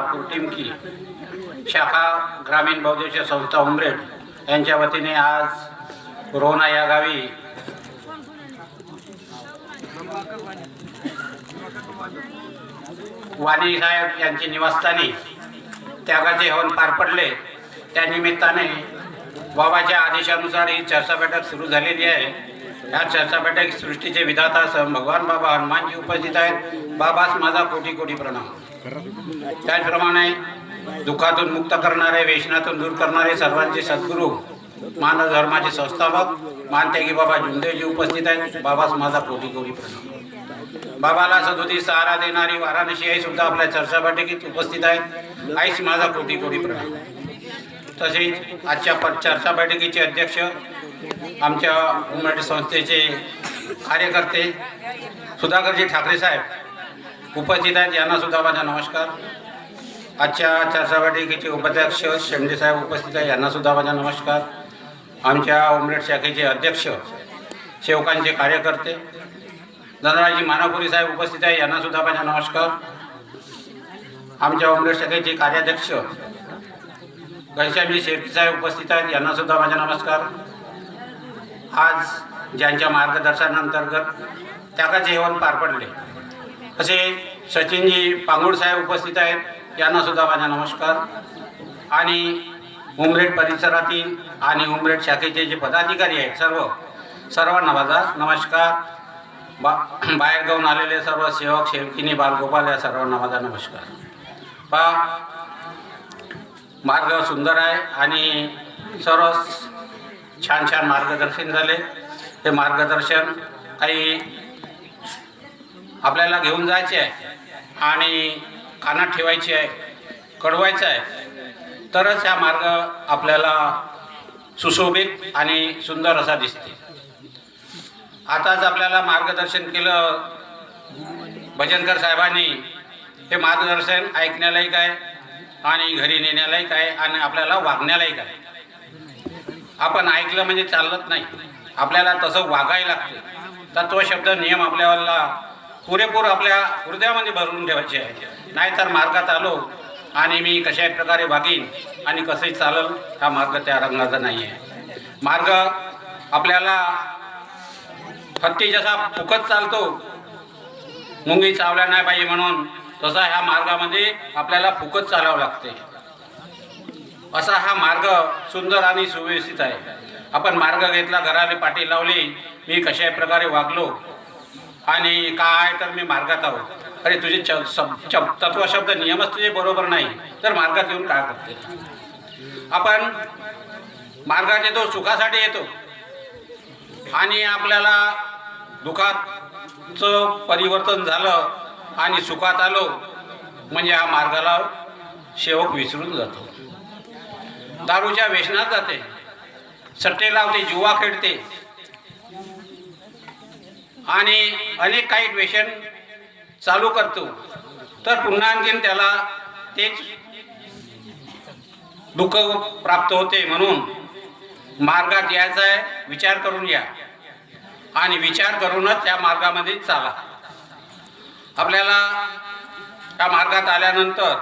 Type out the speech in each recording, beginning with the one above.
नागपूर टिमकी. शाखा ग्रामीण बौद्धिक संस्था उमरेड यांच्या वतीने आज रोहना या गावी वाणी साहेब यांची निवासस्थानी त्यागाचे हवन पार पडले. त्या निमित्ताने बाबाच्या आदेशानुसार ही चर्चा बैठक सुरू झालेली आहे. या चर्चा बैठक सृष्टीचे विधाता सह भगवान बाबा हनुमानजी उपस्थित आहेत. बाबास माझा कोटी कोटी प्रणाम. त्याचप्रमाणे दुःखातून मुक्त करणारे वेशनातून दूर करणारे सर्वांचे सद्गुरू मानव धर्माचे संस्थापक मानत्यागी बाबा जुंदेजी उपस्थित आहेत. बाबाच माझा कोटी कोटी प्रणाम. बाबाला सदुती सहारा देणारी वाराणसी आई सुद्धा आपल्या चर्चा बैठकीत उपस्थित आहेत. आईस माझा कोटी कोटी प्रणाम. तसेच आजच्या प चर्चा बैठकीचे अध्यक्ष आमच्या उमराठी संस्थेचे कार्यकर्ते सुधाकरजी ठाकरे साहेब उपस्थित आहेत. यांना सुद्धा माझा नमस्कार. आजच्या चर्चावाटिकेचे उपाध्यक्ष शेंडेसाहेब उपस्थित आहेत. यांना सुद्धा माझा नमस्कार. आमच्या ओमलेट शाखेचे अध्यक्ष सेवकांचे कार्यकर्ते धनराजी मानापुरी साहेब उपस्थित आहे यांना सुद्धा माझा नमस्कार. आमच्या ओमलेट शाखेचे कार्याध्यक्ष घनश्यामजी शेट्टी साहेब उपस्थित आहेत. यांना सुद्धा माझा नमस्कार. आज ज्यांच्या मार्गदर्शनांतर्गत त्यागाचे जेवण पार पडले. असे सचिनजी पांगुड साहेब उपस्थित आहेत. यांना सुद्धा माझा नमस्कार. आणि उमरेड परिसरातील आणि उमरेड शाखेचे जे पदाधिकारी आहेत सर्व सर्वांना माझा नमस्कार. बा बाहेरगावून आलेले सर्व सेवक सेवकिनी बालगोपाल या सर्वांना माझा नमस्कार. पा मार्ग सुंदर आहे आणि सर्व छान छान मार्गदर्शन झाले. ते मार्गदर्शन काही आपल्याला घेऊन जायचे आहे आणि कानात ठेवायची आहे कळवायचं आहे तरच हा मार्ग आपल्याला सुशोभित आणि सुंदर असा दिसते. आताच आपल्याला मार्गदर्शन केलं भजनकर साहेबांनी. हे मार्गदर्शन ऐकण्यालाही काय आणि घरी नेण्यालाही काय आणि आपल्याला वागण्यालाही काय आपण ऐकलं म्हणजे चालत नाही. आपल्याला तसं वागायला लागते. तत्वशब्द नियम आपल्याला पुरेपूर आपल्या हृदयामध्ये भरून ठेवायचे आहे. नाहीतर मार्गात आलो आणि मी कशा प्रकारे वागीन आणि कसंही चालल हा मार्ग त्या रंगाचा नाही आहे मार्ग आपल्याला हत्ती जसा फुकत चालतो मुंगी चावल्या नाही पाहिजे म्हणून तसा ह्या मार्गामध्ये आपल्याला फुकत चालावं लागते. असा हा मार्ग सुंदर आणि सुव्यवस्थित आहे. आपण मार्ग घेतला घराने पाठी लावली मी कशा प्रकारे वागलो आणि काय तर मी मार्गात आहोत. अरे तुझे तत्व शब्द नियमच तुझे बरोबर नाही. तर मार्गात येऊन काय करते? आपण मार्गात येतो सुखासाठी येतो. आणि आपल्याला दुःखाचं परिवर्तन झालं आणि सुखात आलो म्हणजे हा मार्गाला शेवक विसरून जातो. दारूच्या व्यसनात जाते. सट्टे लावते जुवा खेळते. आणि अनेक काही व्यसन चालू करतो. तर पुन्हा आणखीन त्याला तेच दुःख प्राप्त होते म्हणून मार्गात यायचा आहे विचार करून या. आणि विचार करूनच त्या मार्गामध्ये चाला. आपल्याला त्या मार्गात आल्यानंतर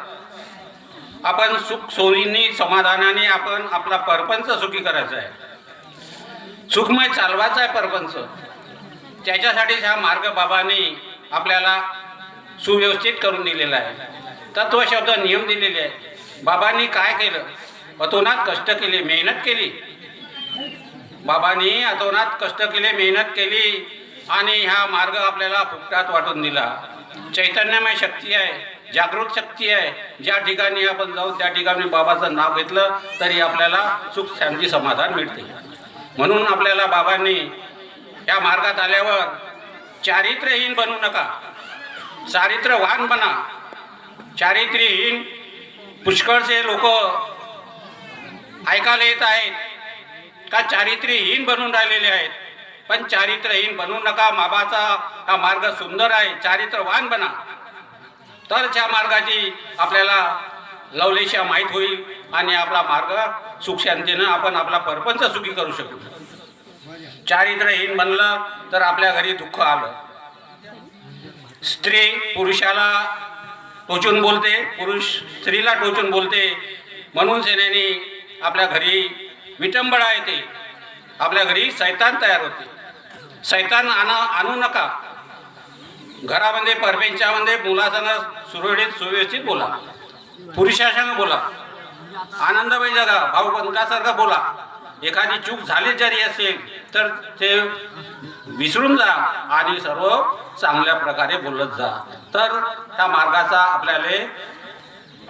आपण सुख सोयीने समाधानाने आपण आपला परपंच सुखी करायचा आहे. सुखमय चालवायचा आहे परपंच. त्याच्यासाठीच हा मार्ग बाबांनी आपल्याला सुव्यवस्थित करून दिलेला आहे. तत्वशब्द नियम दिलेले आहे बाबांनी काय केलं? अतोनात कष्ट केले मेहनत केली. बाबांनी अतोनात कष्ट केले मेहनत केली आणि हा मार्ग आपल्याला फुकटात वाटून दिला. चैतन्यमय शक्ती आहे जागृत शक्ती आहे. ज्या ठिकाणी आपण जाऊ त्या ठिकाणी बाबाचं नाव घेतलं तरी आपल्याला सुख शांती समाधान मिळते. म्हणून आपल्याला बाबांनी या मार्गात आल्यावर चारित्र्यहीन बनू नका. चारित्र्यवान बना. चारित्र्यहीन पुष्कळचे लोक ऐकायला येत आहेत. का चारित्र्यहीन बनून राहिलेले आहेत? पण चारित्र्यहीन बनू नका. बाबाचा हा मार्ग सुंदर आहे. चारित्र्यवान बना. तर त्या मार्गाची आपल्याला लवलेशा माहीत होईल आणि आपला मार्ग सुखशांतीनं आपण आपला परपंच सुखी करू शकू. चारित्रहीन बनलं तर आपल्या घरी दुःख आलं. स्त्री पुरुषाला टोचून बोलते पुरुष स्त्रीला टोचून बोलते. म्हणून सेनेने आपल्या घरी विटंबळा येते. आपल्या घरी सैतान तयार होते. सैतान आणा आणू नका. घरामध्ये परपेंच्यामध्ये मुलासांना सुरळीत सुव्यवस्थित बोला. पुरुषासंग बोला. आनंदमय जगा भाऊ बंधासारखं बोला. एखादी चूक झाली जरी असेल तर ते विसरून जा आणि सर्व चांगल्या प्रकारे बोलत जा. तर त्या मार्गाचा आपल्याला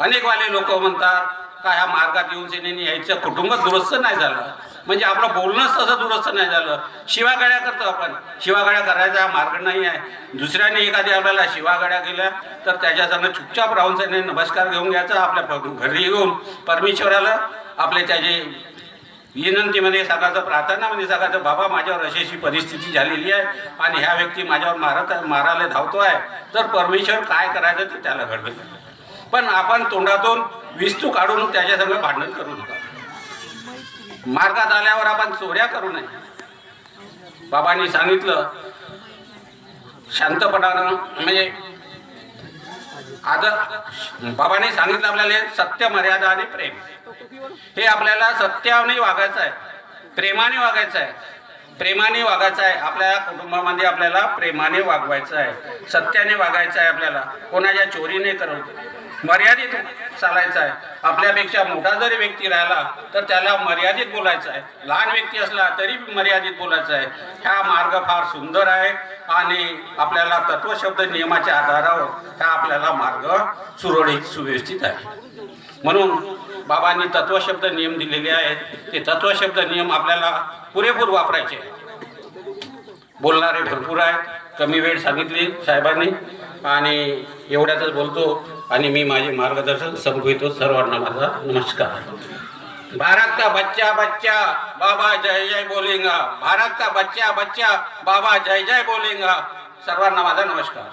अनेकवाले लोक म्हणतात का ह्या मार्गात येऊन सेनेने यायचं कुटुंब दुरुस्त नाही झालं. म्हणजे आपलं बोलणंच तसं दुरुस्त नाही झालं. शिवागाड्या करतो आपण. शिवागाड्या करायचा हा मार्ग नाही आहे. दुसऱ्याने एखादी आपल्याला शिवागाड्या केल्या तर त्याच्यासंग चुपचाप राहून सेने नमस्कार घेऊन घ्यायचा आपल्या घरी येऊन. परमेश्वराला आपले त्याचे विनंतीमध्ये सांगायचं प्रार्थनामध्ये सांगायचं बाबा माझ्यावर अशी अशी परिस्थिती झालेली आहे आणि ह्या व्यक्ती माझ्यावर मारत आहे मारायला धावतो आहे. तर परमेश्वर काय करायचं ते त्याला घडवेल पण आपण तोंडातून विस्तू काढून त्याच्यासंग भांडण करू नका. मार्गात आल्यावर आपण चोऱ्या करू नये. बाबांनी सांगितलं शांतपणानं म्हणजे आदर बाबाने सांगितलं आपल्याला सत्य मर्यादा आणि प्रेम. हे आपल्याला सत्याने वागायचं आहे प्रेमाने वागायचं आहे प्रेमाने वागायचं आहे. आपल्या कुटुंबामध्ये आपल्याला प्रेमाने वागवायचं आहे सत्याने वागायचं आहे आपल्याला. कोणाच्या चोरीने करत मर्यादित चालायचं आहे. आपल्यापेक्षा मोठा जरी व्यक्ती राहिला तर त्याला मर्यादित बोलायचं आहे. लहान व्यक्ती असला तरी मर्यादित बोलायचं आहे. हा मार्ग फार सुंदर आहे आणि आपल्याला तत्वशब्द नियमाच्या आधारावर हा आपल्याला मार्ग सुरळीत सुव्यवस्थित आहे. म्हणून बाबांनी तत्वशब्द नियम दिलेले आहेत. ते तत्वशब्द नियम आपल्याला पुरेपूर वापरायचे बोलणारे भरपूर आहेत. कमी वेळ सांगितली साहेबांनी. आणि एवढ्यातच बोलतो. आणि मी माझे मार्गदर्शन संपवितो सर्वांना माझा नमस्कार. भारत का बच्चा बच्चा बाबा जय जय बोलेंगा. भारत का बच्चा बच्चा बाबा जय जय बोलिंगा. सर्वांना माझा नमस्कार.